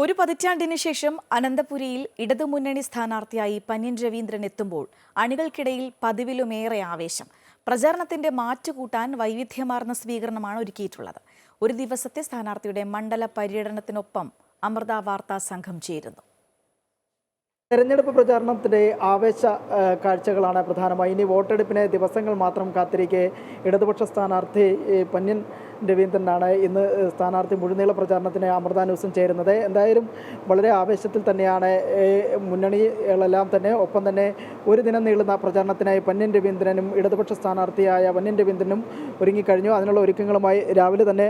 ഒരു പതിറ്റാണ്ടിന് ശേഷം അനന്തപുരിയിൽ ഇടതുമുന്നണി സ്ഥാനാർത്ഥിയായി പന്യൻ രവീന്ദ്രൻ എത്തുമ്പോൾ അണികൾക്കിടയിൽ പതിവിലുമേറെ ആവേശം. പ്രചാരണത്തിന്റെ മാറ്റുകൂട്ടാൻ വൈവിധ്യമാർന്ന സ്വീകരണമാണ് ഒരുക്കിയിട്ടുള്ളത്. ഒരു ദിവസത്തെ സ്ഥാനാർത്ഥിയുടെ മണ്ഡല പര്യടനത്തിനൊപ്പം അമൃത വാർത്താ സംഘം ചേരുന്നു. തെരഞ്ഞെടുപ്പ് പ്രചാരണത്തിന്റെ ആവേശ കാഴ്ചകളാണ് പ്രധാനമായി. ഇനി വോട്ടെടുപ്പിന് ദിവസങ്ങൾ മാത്രം കാത്തിരിക്കെ ഇടതുപക്ഷ സ്ഥാനാർത്ഥി പന്യൻ രവീന്ദ്രനാണ് ഇന്ന് സ്ഥാനാർത്ഥി മുഴുനീള പ്രചാരണത്തിന് അമൃത ന്യൂസും ചേരുന്നത്. എന്തായാലും വളരെ ആവേശത്തിൽ തന്നെയാണ് മുന്നണികളെല്ലാം തന്നെ ഒപ്പം തന്നെ ഒരു ദിനം നീളുന്ന പ്രചാരണത്തിനായി പന്യൻ രവീന്ദ്രനും ഇടതുപക്ഷ സ്ഥാനാർത്ഥിയായ പന്യൻ രവീന്ദ്രനും ഒരുങ്ങിക്കഴിഞ്ഞു. അതിനുള്ള ഒരുക്കങ്ങളുമായി രാവിലെ തന്നെ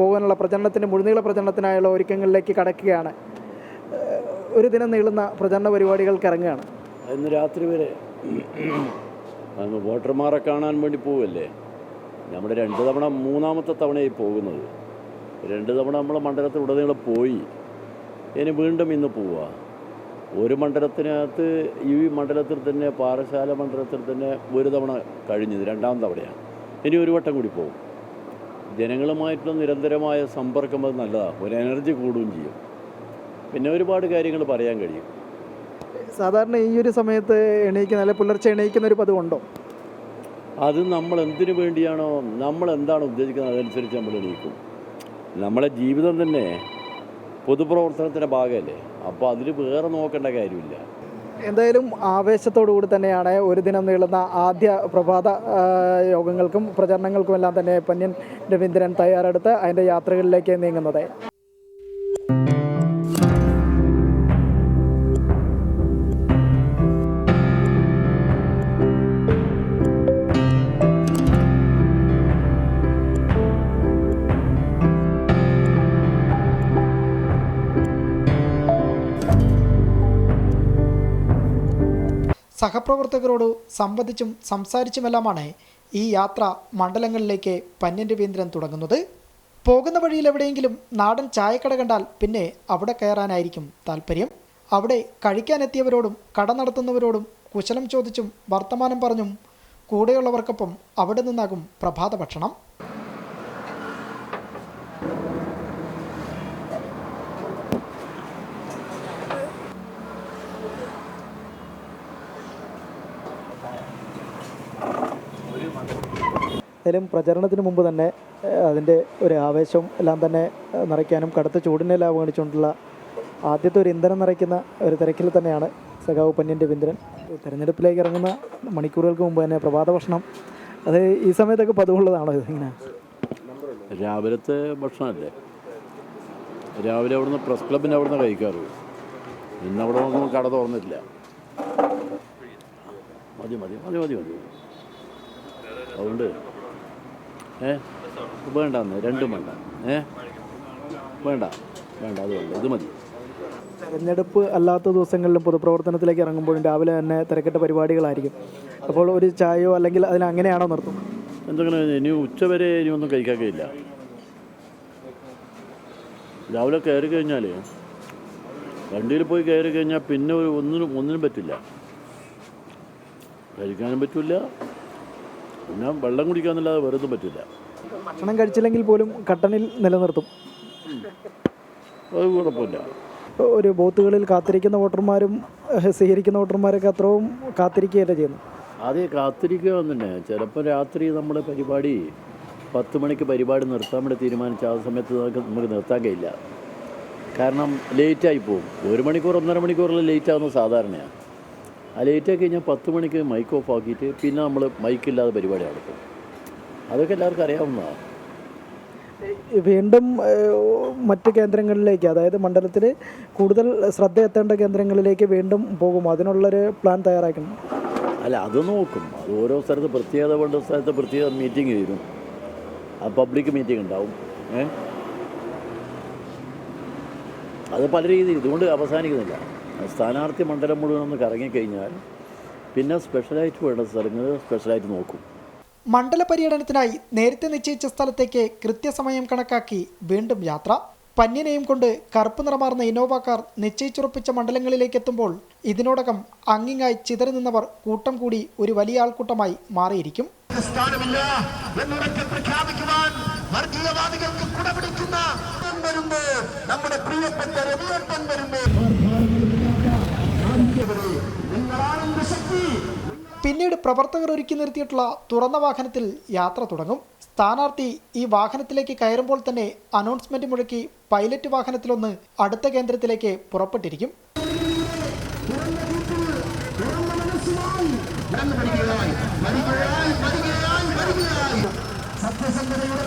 പോകാനുള്ള പ്രചരണത്തിന് മുഴുനീള പ്രചരണത്തിനായുള്ള ഒരുക്കങ്ങളിലേക്ക് കടക്കുകയാണ്. ഒരു ദിനം നീളുന്ന പ്രചരണ പരിപാടികൾക്ക് ഇറങ്ങുകയാണ്. ഇന്ന് രാത്രി വരെ വോട്ടർമാരെ കാണാൻ വേണ്ടി പോവല്ലേ? നമ്മുടെ രണ്ട് തവണ മൂന്നാമത്തെ തവണയായി പോകുന്നത്. രണ്ട് തവണ നമ്മൾ മണ്ഡലത്തിൽ ഉടനീളം പോയി. ഇനി വീണ്ടും ഇന്ന് പോവുക. ഒരു മണ്ഡലത്തിനകത്ത് ഈ മണ്ഡലത്തിൽ തന്നെ പാറശാല മണ്ഡലത്തിൽ തന്നെ ഒരു തവണ കഴിഞ്ഞത് രണ്ടാം തവണയാണ്. ഇനി ഒരു വട്ടം കൂടി പോകും ജനങ്ങളുമായിട്ടുള്ള നിരന്തരമായ സമ്പർക്കം അത് നല്ലതാണ് ഒരു എനർജി കൂടുകയും ചെയ്യും. പിന്നെ ഒരുപാട് കാര്യങ്ങൾ പറയാൻ കഴിയും. സാധാരണ ഈ ഒരു സമയത്ത് എണീക്കുന്ന അല്ലെ പുലർച്ചെ എണീക്കുന്ന ഒരു പതിവുണ്ടോ? അത് നമ്മൾ എന്തിനു വേണ്ടിയാണോ നമ്മൾ എന്താണ് ഉദ്ദേശിക്കുന്നത് അതനുസരിച്ച് നമ്മൾ എണീക്കും. നമ്മളെ ജീവിതം തന്നെ പൊതുപ്രവർത്തനത്തിന്റെ ഭാഗമല്ലേ? അപ്പോൾ അതിൽ വേറെ നോക്കേണ്ട കാര്യമില്ല. എന്തായാലും ആവേശത്തോടു കൂടി തന്നെയാണ് ഒരു ദിനം നീളുന്ന ആദ്യ പ്രഭാത യോഗങ്ങൾക്കും പ്രചരണങ്ങൾക്കുമെല്ലാം തന്നെ പന്യൻ രവീന്ദ്രൻ തയ്യാറെടുത്ത് അതിന്റെ യാത്രകളിലേക്ക് നീങ്ങുന്നത്. സഹപ്രവർത്തകരോട് സംവദിച്ചും സംസാരിച്ചുമെല്ലാമാണ് ഈ യാത്ര മണ്ഡലങ്ങളിലേക്ക് പന്യൻ രവീന്ദ്രൻ തുടങ്ങുന്നത്. പോകുന്ന വഴിയിൽ എവിടെയെങ്കിലും നാടൻ ചായക്കട കണ്ടാൽ പിന്നെ അവിടെ കയറാനായിരിക്കും താല്പര്യം അവിടെ കഴിക്കാനെത്തിയവരോടും കട നടത്തുന്നവരോടും കുശലം ചോദിച്ചും വർത്തമാനം പറഞ്ഞും കൂടെയുള്ളവർക്കൊപ്പം അവിടെ നിന്നാകും പ്രഭാത ഭക്ഷണം. എന്തായാലും പ്രചരണത്തിന് മുമ്പ് തന്നെ അതിന്റെ ഒരു ആവേശം എല്ലാം തന്നെ നിറയ്ക്കാനും കടുത്ത ചൂടിനെല്ലാം അവഗണിച്ചുകൊണ്ടുള്ള ആദ്യത്തെ ഒരു ഇന്ധനം നിറയ്ക്കുന്ന ഒരു തിരക്കിൽ തന്നെയാണ് സഖാവ് പന്യന്റെ രവീന്ദ്രൻ. തിരഞ്ഞെടുപ്പിലേക്ക് ഇറങ്ങുന്ന മണിക്കൂറുകൾക്ക് മുമ്പ് തന്നെ പ്രഭാത ഭക്ഷണം. അത് ഈ സമയത്തൊക്കെ പതിവുള്ളതാണോ ഇതിങ്ങനെ? രാവിലത്തെ ഭക്ഷണമല്ലേ? രാവിലെ അവിടുന്ന് പ്രസ് ക്ലബിന്റെ അവിടുന്ന് കഴിക്കാറ്. ഇന്ന് അവിടെ ഒന്നും കട തുറന്നിട്ടില്ല. മതി മതി മതി മതി മതി. അതുകൊണ്ട് ഏ? വേണ്ടെന്ന് രണ്ടും വേണ്ട. ഏ? വേണ്ട വേണ്ട അത് വേണ്ട ഇത് മതി. തെരഞ്ഞെടുപ്പ് അല്ലാത്ത ദിവസങ്ങളിലും പൊതുപ്രവർത്തനത്തിലേക്ക് ഇറങ്ങുമ്പോൾ രാവിലെ തന്നെ തിരക്കിട്ട പരിപാടികളായിരിക്കും. അപ്പോൾ ഒരു ചായയോ അല്ലെങ്കിൽ അതിന് അങ്ങനെയാണോ നിർത്തും? എന്തെങ്കിലും ഇനി ഉച്ചവരെ ഇനി ഒന്നും കഴിക്കാക്കയില്ല രാവിലെ കയറി കഴിഞ്ഞാൽ വണ്ടിയിൽ പോയി കയറി കഴിഞ്ഞാൽ പിന്നെ ഒരു ഒന്നിനും ഒന്നിനും പറ്റില്ല. കഴിക്കാനും പറ്റില്ല. പിന്നെ വെള്ളം കുടിക്കാന്നല്ലാതെ വെറുതെ പറ്റില്ല. ഭക്ഷണം കഴിച്ചില്ലെങ്കിൽ പോലും കട്ടനിൽ നിലനിർത്തും. അത് കുഴപ്പമില്ല. ഒരു ബോത്തുകളിൽ കാത്തിരിക്കുന്ന വോട്ടർമാരും സ്വീകരിക്കുന്ന വോട്ടർമാരൊക്കെ അത്രയും കാത്തിരിക്കുകയല്ലേ ചെയ്യുന്നു ആദ്യം കാത്തിരിക്കുക തന്നെ. ചിലപ്പോൾ രാത്രി നമ്മുടെ പരിപാടി പത്ത് മണിക്ക് പരിപാടി നിർത്താൻ വേണ്ടി തീരുമാനിച്ച ആ സമയത്ത് നമുക്ക് നമുക്ക് നിർത്താൻ കഴിയില്ല. കാരണം ലേറ്റായി പോകും ഒരു മണിക്കൂർ ഒന്നര മണിക്കൂറിൽ ലേറ്റ് ആകുന്നത് സാധാരണയാണ് ആ ലേറ്റായി കഴിഞ്ഞാൽ പത്ത് മണിക്ക് മൈക്ക് ഓഫ് ആക്കിയിട്ട് പിന്നെ നമ്മൾ മൈക്കില്ലാതെ പരിപാടി നടത്തും അതൊക്കെ എല്ലാവർക്കും അറിയാവുന്നതാണ് വീണ്ടും മറ്റ് കേന്ദ്രങ്ങളിലേക്ക് അതായത് മണ്ഡലത്തിൽ കൂടുതൽ ശ്രദ്ധ എത്തേണ്ട കേന്ദ്രങ്ങളിലേക്ക് വീണ്ടും പോകും. അതിനുള്ളൊരു പ്ലാൻ തയ്യാറാക്കണം അല്ല അത് നോക്കും. അത് ഓരോ സ്ഥലത്ത് പ്രത്യേകത വേണ്ട സ്ഥലത്ത് പ്രത്യേക മീറ്റിംഗ് വരും. അത് പബ്ലിക് മീറ്റിംഗ് ഉണ്ടാവും. ഏ? അത് പല രീതിയിൽ ഇതുകൊണ്ട് അവസാനിക്കുന്നില്ല. സ്ഥാനാർത്ഥി മണ്ഡലം മുഴുവൻ ഒന്ന് കറങ്ങിക്കഴിഞ്ഞാൽ പിന്നെ സ്പെഷ്യലായിട്ട് വേണ്ട സ്ഥലങ്ങൾ സ്പെഷ്യലായിട്ട് നോക്കും. മണ്ഡല പര്യടനത്തിനായി നേരത്തെ നിശ്ചയിച്ച സ്ഥലത്തേക്ക് കൃത്യസമയം കണക്കാക്കി വീണ്ടും യാത്ര. പന്യനെയും കൊണ്ട് കറുപ്പ് നിറമാർന്ന ഇന്നോവ കാർ നിശ്ചയിച്ചുറപ്പിച്ച മണ്ഡലങ്ങളിലേക്ക് എത്തുമ്പോൾ ഇതിനോടകം അങ്ങിങ്ങായി ചിതറി നിന്നവർ കൂട്ടം കൂടി ഒരു വലിയ ആൾക്കൂട്ടമായി മാറിയിരിക്കും. നമ്മുടെ പ്രിയപ്പെട്ട പിന്നീട് പ്രവർത്തകർ ഒരുക്കി നിർത്തിയിട്ടുള്ള തുറന്ന വാഹനത്തിൽ യാത്ര തുടങ്ങും. സ്ഥാനാർത്ഥി ഈ വാഹനത്തിലേക്ക് കയറുമ്പോൾ തന്നെ അനൗൺസ്മെന്റ് മുഴക്കി പൈലറ്റ് വാഹനത്തിലൊന്ന് അടുത്ത കേന്ദ്രത്തിലേക്ക് പുറപ്പെട്ടിരിക്കും. സത്യസന്ധതയുടെ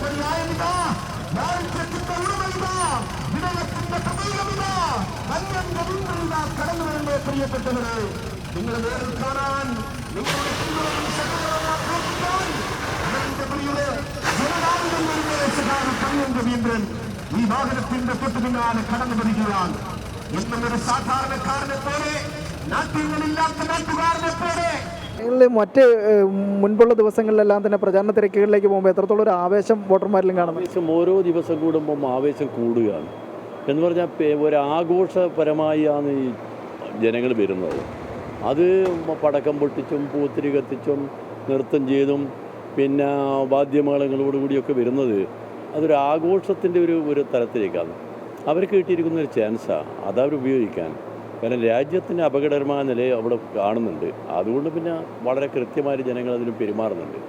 രവീന്ദ്രനിതാ കടന്നു പ്രിയപ്പെട്ടവരെ. നേരിൽ കാണാൻ നിങ്ങളുടെ രവീന്ദ്രൻ ഈ വാഹനത്തിന്റെ തൊട്ടു പിന്നാലെ കടന്നു വരികയാണ്. എന്നും ഒരു സാധാരണക്കാരനെ പോലെ നാട്യങ്ങളില്ലാത്ത നാട്ടുകാരനെ പോലെ. നിങ്ങളിൽ മറ്റ് മുൻപുള്ള ദിവസങ്ങളിലെല്ലാം തന്നെ പ്രചാരണ തിരക്കുകളിലേക്ക് പോകുമ്പോൾ എത്രത്തോളം ഒരു ആവേശം വോട്ടർമാരിലും കാണുന്നത് ആവേശം ഓരോ ദിവസം കൂടുമ്പം ആവേശം കൂടുകയാണ്. എന്ന് പറഞ്ഞാൽ ഒരു ആഘോഷപരമായാണ് ഈ ജനങ്ങൾ വരുന്നത്. അത് പടക്കം പൊട്ടിച്ചും പൂത്തിരി കത്തിച്ചും നൃത്തം ചെയ്തും പിന്നെ വാദ്യമേളങ്ങളോടുകൂടിയൊക്കെ വരുന്നത് അതൊരു ആഘോഷത്തിന്റെ ഒരു ഒരു തരത്തിലേക്കാണ്. അവർക്ക് കിട്ടിയിരിക്കുന്ന ഒരു ചാൻസാണ് അതവർ ഉപയോഗിക്കാൻ. കാരണം രാജ്യത്തിന്റെ അപകടകരമായ നിലയെ അവിടെ കാണുന്നുണ്ട്. അതുകൊണ്ട് പിന്നെ വളരെ കൃത്യമായി ജനങ്ങൾ അതിന് പെരുമാറുന്നുണ്ട്.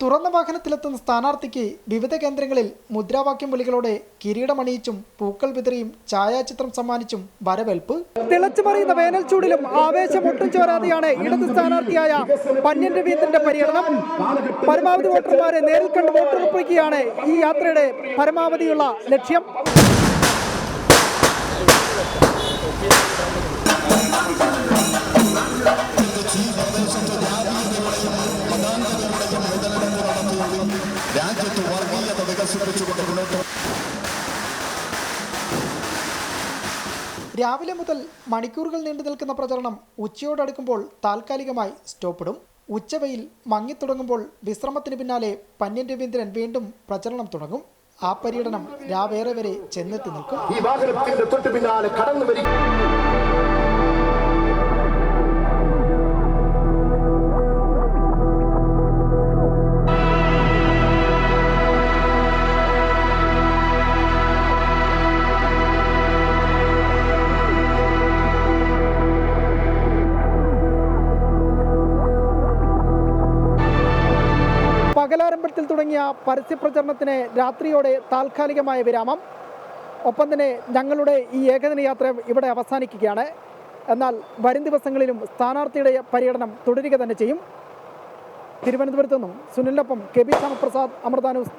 തുറന്ന വാഹനത്തിലെത്തുന്ന സ്ഥാനാർത്ഥിക്ക് വിവിധ കേന്ദ്രങ്ങളിൽ മുദ്രാവാക്യം വിളികളോടെ കിരീടമണിയിച്ചും പൂക്കൾ വിതറിയും ഛായാചിത്രം സമ്മാനിച്ചും വരവേൽപ്പ്. തിളച്ചുമറിയുന്ന വേനൽ ചൂടിലും ആവേശം ഒട്ടും ചോരാതെയാണ് ഇടത് സ്ഥാനാർത്ഥിയായ പന്യൻ രവീന്ദ്രന്റെ പര്യടനം. പരമാവധി വോട്ടർമാരെ നേരിൽ കണ്ട് വോട്ടുറപ്പിക്കുകയാണ് ഈ യാത്രയുടെ പരമാവധിയുള്ള ലക്ഷ്യം. രാവിലെ മുതൽ മണിക്കൂറുകൾ നീണ്ടു നിൽക്കുന്ന പ്രചരണം ഉച്ചയോടടുക്കുമ്പോൾ താൽക്കാലികമായി സ്റ്റോപ്പിടും. ഉച്ചവയിൽ മങ്ങിത്തുടങ്ങുമ്പോൾ വിശ്രമത്തിന് പിന്നാലെ പന്യൻ രവീന്ദ്രൻ വീണ്ടും പ്രചരണം തുടങ്ങും. ആ പര്യടനം രാവേറെ വരെ ചെന്നെത്തി നിൽക്കും. ഈ വാഹനത്തിന്റെ തൊട്ടു പിന്നാലെ കടന്നു വരിക. പകലാരംഭത്തിൽ തുടങ്ങിയ പരസ്യപ്രചരണത്തിന് രാത്രിയോടെ താൽക്കാലികമായ വിരാമം. ഒപ്പം തന്നെ ഞങ്ങളുടെ ഈ ഏകദിന യാത്ര ഇവിടെ അവസാനിക്കുകയാണ്. എന്നാൽ വരും ദിവസങ്ങളിലും സ്ഥാനാർത്ഥിയുടെ പര്യടനം തുടരുക തന്നെ ചെയ്യും. തിരുവനന്തപുരത്തു നിന്നും സുനിലിനൊപ്പം K B Shyamaprasad Amrita news.